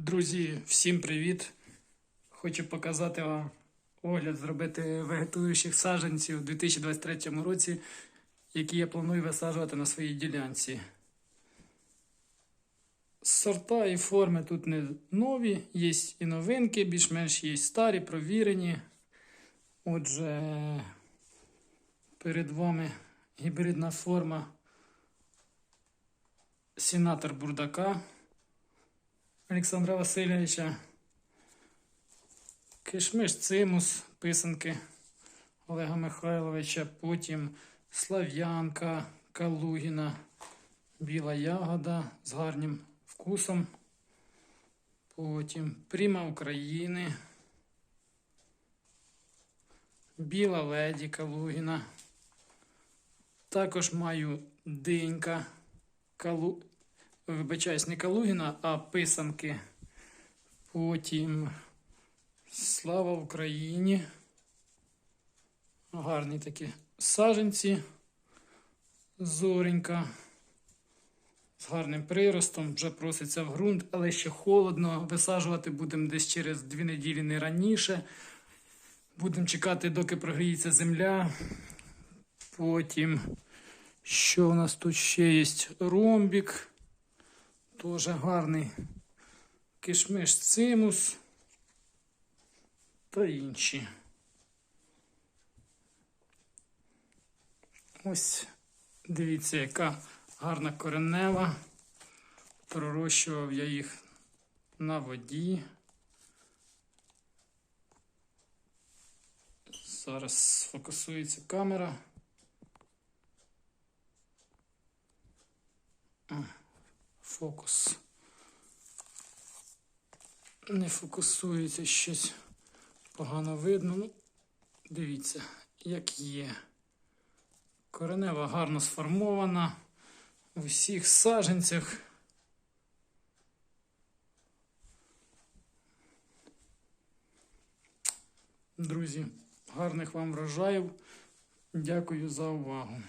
Друзі, всім привіт! Хочу показати вам огляд зробити вегетуючих саджанців у 2023 році, які я планую висаджувати на своїй ділянці. Сорта і форми тут не нові, є і новинки, більш-менш є старі, провірені. Отже, перед вами гібридна форма сенатор Бурдака. Олександра Васильовича, Кишмиш Цимус, писанки Олега Михайловича, потім Слав'янка, Калугіна, Біла Ягода з гарним вкусом. Потім Пріма України, Біла Леді Калугіна. Також маю динька Калу вибачаюсь, не Калугіна, а писанки. Потім Слава Україні. Гарні такі саженці. Зоренька. З гарним приростом, вже проситься в ґрунт, але ще холодно. Висаджувати будемо десь через дві неділі не раніше. Будемо чекати, доки прогріється земля. Потім, що у нас тут ще є? Ромбік. Дуже гарний кишмиш цимус та інші. Ось дивіться, яка гарна коренева. Пророщував я їх на воді. Зараз сфокусується камера. Фокус. Не фокусується щось погано видно. Ну, дивіться, як є. Коренева гарно сформована в усіх саженцях. Друзі, гарних вам врожаїв. Дякую за увагу.